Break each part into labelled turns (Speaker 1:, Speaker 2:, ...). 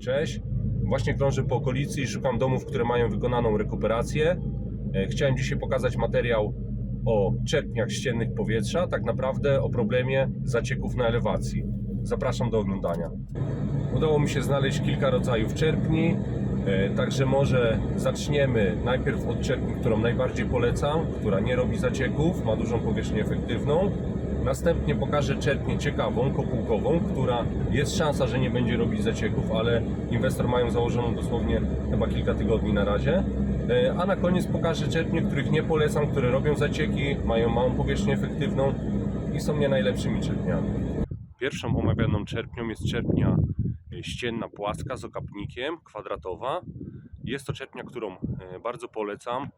Speaker 1: Cześć. Właśnie krążę po okolicy i szukam domów, które mają wykonaną rekuperację. E, Chciałem dzisiaj pokazać materiał o czerpniach ściennych powietrza, tak naprawdę o problemie zacieków na elewacji. Zapraszam do oglądania. Udało mi się znaleźć kilka rodzajów czerpni, e, także może zaczniemy najpierw od czerpni, którą najbardziej polecam, która nie robi zacieków, ma dużą powierzchnię efektywną. Następnie pokażę czerpnię ciekawą, kopułkową, która jest szansa, że nie będzie robić zacieków, ale inwestor ma ją założoną dosłownie chyba kilka tygodni na razie. E, A na koniec pokażę czerpnie, których nie polecam, które robią zacieki, mają małą powierzchnię efektywną i są nie najlepszymi czerpniami. Pierwszą omawianą czerpnią jest czerpnia e, ścienna płaska z okapnikiem, kwadratowa. Jest to czerpnia, którą e, bardzo polecam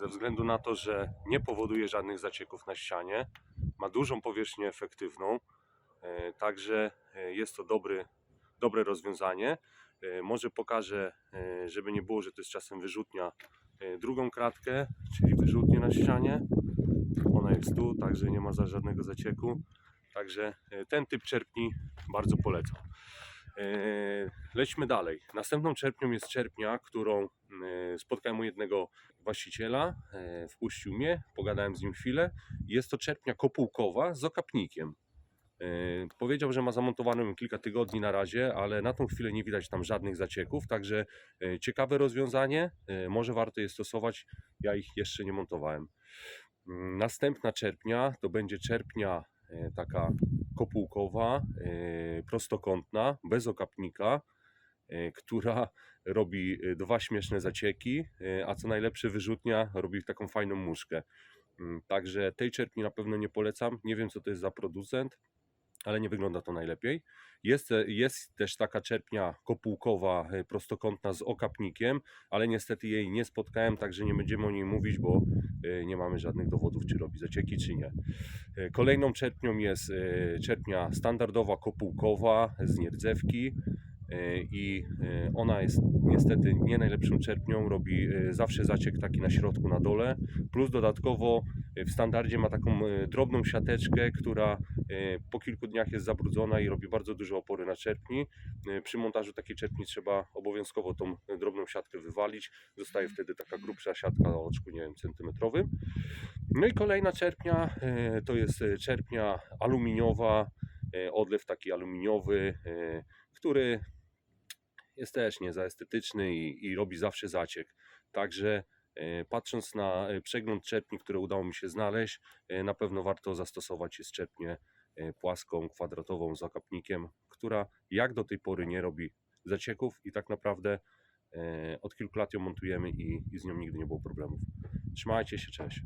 Speaker 1: ze względu na to, że nie powoduje żadnych zacieków na ścianie. Ma dużą powierzchnię efektywną, e, także e, jest to dobry, dobre rozwiązanie. E, Może pokażę, żeby nie było, że to jest czasem wyrzutnia, drugą kratkę, czyli wyrzutnię na ścianie. Ona jest tu, także nie ma za żadnego zacieku. Także ten typ czerpni bardzo polecam. Lećmy dalej. Następną czerpnią jest czerpnia, którą spotkałem u jednego właściciela, e, wpuścił mnie, pogadałem z nim chwilę. Jest to czerpnia kopułkowa z okapnikiem. E, Powiedział, że ma zamontowaną kilka tygodni na razie, ale na tą chwilę nie widać tam żadnych zacieków, także e, ciekawe rozwiązanie, e, może warto je stosować, ja ich jeszcze nie montowałem. Mm, Następna czerpnia to będzie czerpnia e, taka kopułkowa, e, prostokątna, bez okapnika, e, która robi e, dwa śmieszne zacieki, e, a co najlepsze wyrzutnia robi taką fajną muszkę. Mm, Także tej czerpni na pewno nie polecam. Nie wiem co to jest za producent, ale nie wygląda to najlepiej. Jest, jest też taka czerpnia kopułkowa e, prostokątna z okapnikiem, ale niestety jej nie spotkałem, także nie będziemy o niej mówić, bo nie mamy żadnych dowodów, czy robi zacieki, czy nie. Kolejną czerpnią jest czerpnia standardowa kopułkowa z nierdzewki i e, ona jest niestety nie najlepszą czerpnią, robi e, zawsze zaciek taki na środku, na dole, plus dodatkowo e, w standardzie ma taką e, drobną siateczkę, która e, po kilku dniach jest zabrudzona i robi bardzo duże opory na czerpni. E, Przy montażu takiej czerpni trzeba obowiązkowo tą e, drobną siatkę wywalić, zostaje wtedy taka grubsza siatka o oczku, nie wiem, centymetrowym. No i kolejna czerpnia e, to jest e, czerpnia aluminiowa, e, odlew taki aluminiowy, e, który jest też nie za estetyczny i, i robi zawsze zaciek. Także e, patrząc na e, przegląd czerpni, które udało mi się znaleźć, e, na pewno warto zastosować jest czerpnię płaską, kwadratową z okapnikiem, która jak do tej pory nie robi zacieków i tak naprawdę od kilku lat ją montujemy i, i z nią nigdy nie było problemów. Trzymajcie się, cześć.